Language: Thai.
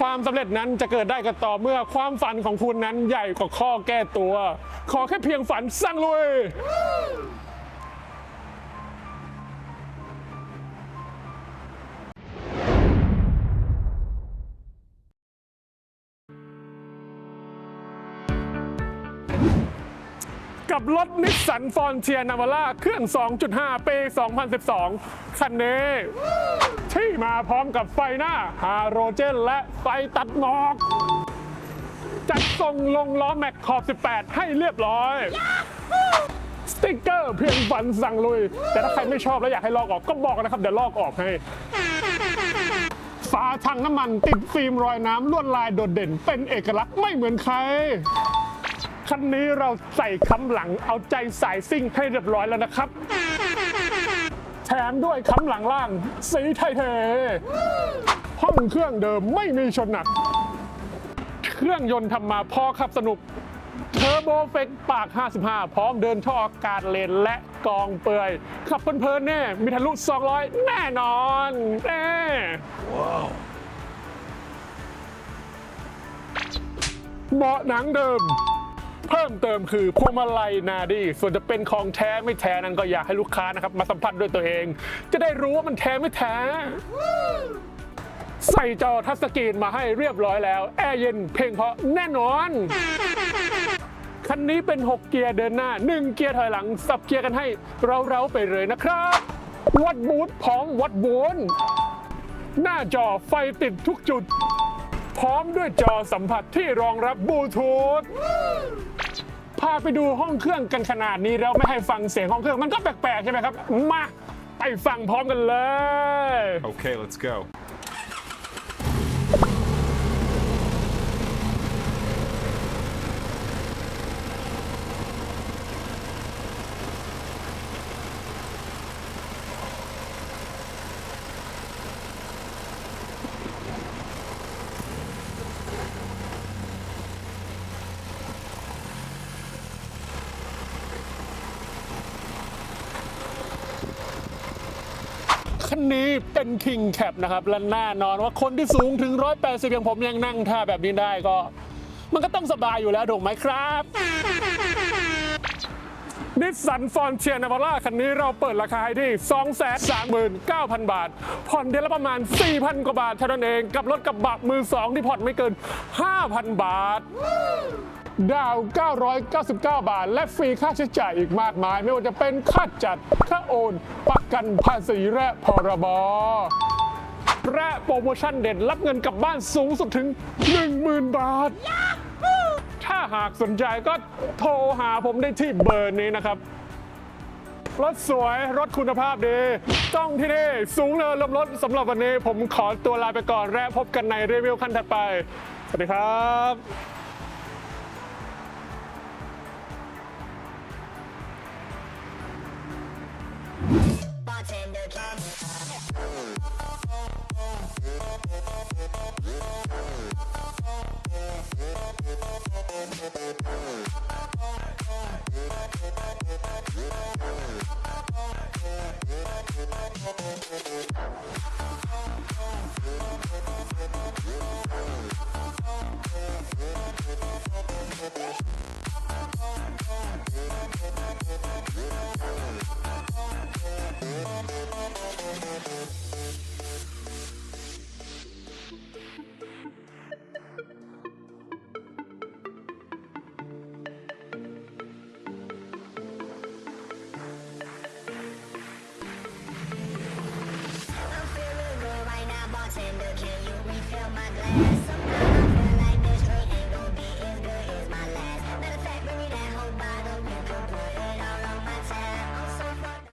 ความสำเร็จนั้นจะเกิดได้ก็ต่อเมื่อความฝันของคุณนั้นใหญ่กว่าข้อแก้ตัว ขอแค่เพียงฝันสร้างลุย กับรถนิสสันฟอนเทียนาวาร่าเครื่อง 2.5 ปี 2012 คันนี้ ที่มาพร้อมกับไฟหน้าฮาโรเจน และไฟตัดหมอก จัดทรงลงล้อแม็กขอบ 18 ให้เรียบร้อยสติ๊กเกอร์เพียงฝันสั่งลุย แต่ถ้าใครไม่ชอบแล้วอยากให้ลอกออกก็บอกนะครับ เดี๋ยวลอกออกให้ฝาถังน้ำมันติดฟิล์มรอยน้ำลวดลายโดดเด่น เป็นเอกลักษณ์ไม่เหมือนใคร คันนี้เราใส่ค้ำหลังเอาใจสายซิ่งให้เรียบร้อยแล้วนะครับแถมด้วยค้ำหลังล่าง สีไทยเท ห้องเครื่องเดิมไม่มีชนหนัก เครื่องยนต์ทำมาพอขับสนุก เทอร์โบเฟกปาก 55 พร้อมเดินท่ออากาศเลนและกองเปื่อย ขับเพลินๆแน่ มีทะลุ 200 แน่นอนแน่เบาะหนังเดิม เพิ่มเติมคือพวงมาลัยนาดี ส่วนจะเป็นของแท้ไม่แท้นั้นก็อยากให้ลูกค้านะครับมาสัมผัสด้วยตัวเอง จะได้รู้ว่ามันแท้ไม่แท้ ใส่จอทัชสกรีนมาให้เรียบร้อยแล้ว แอร์เย็นเพลงเพราะแน่นอนคันนี้เป็น 6 เกียร์เดินหน้า 1 เกียร์ถอยหลัง สับเกียร์กันให้เราๆไปเลยนะครับ วัดบูทพร้อมวัดโวลต์หน้าจอไฟติดทุกจุด พร้อมด้วยจอสัมผัสที่รองรับบลูทูธ พาไปดูห้องเครื่องกันขนาดนี้แล้วไม่ให้ฟังเสียงห้องเครื่องมันก็แปลกๆใช่ไหมครับ มาไปฟังพร้อมกันเลย Okay, let's go. คันนี้เป็น King Cap นะครับ และแน่นอนว่าคนที่สูงถึง 180 อย่างผมยังนั่งท่าแบบนี้ได้ก็ มันก็ต้องสบายอยู่แล้วถูกไหมครับนิสสันฟอนเชียนาวาร่าคันนี้เราเปิดราคาให้ที่ 239,000 บาท ผ่อนเดือนละประมาณ 4,000 กว่าบาทเท่านั้นเอง กับรถกระบะมือ2ที่ผ่อนไม่เกิน 5,000 บาท ดาว 999 บาท และฟรีค่าใช้จ่ายอีกมากมาย ไม่ว่าจะเป็นค่าจัด ค่าโอน ประกันภาษีและพรบและโปรโมชั่นเด่นรับเงินกลับบ้านสูงสุดถึง 10,000 บาท ถ้าหากสนใจก็โทรหาผมได้ที่เบอร์นี้นะครับ รถสวยรถคุณภาพดี ต้องที่นี่ สูงเนินลมรถสำหรับวันนี้ ผมขอตัวลาไปก่อนและพบกันในรีวิวขั้นถัดไป สวัสดีครับ Bartender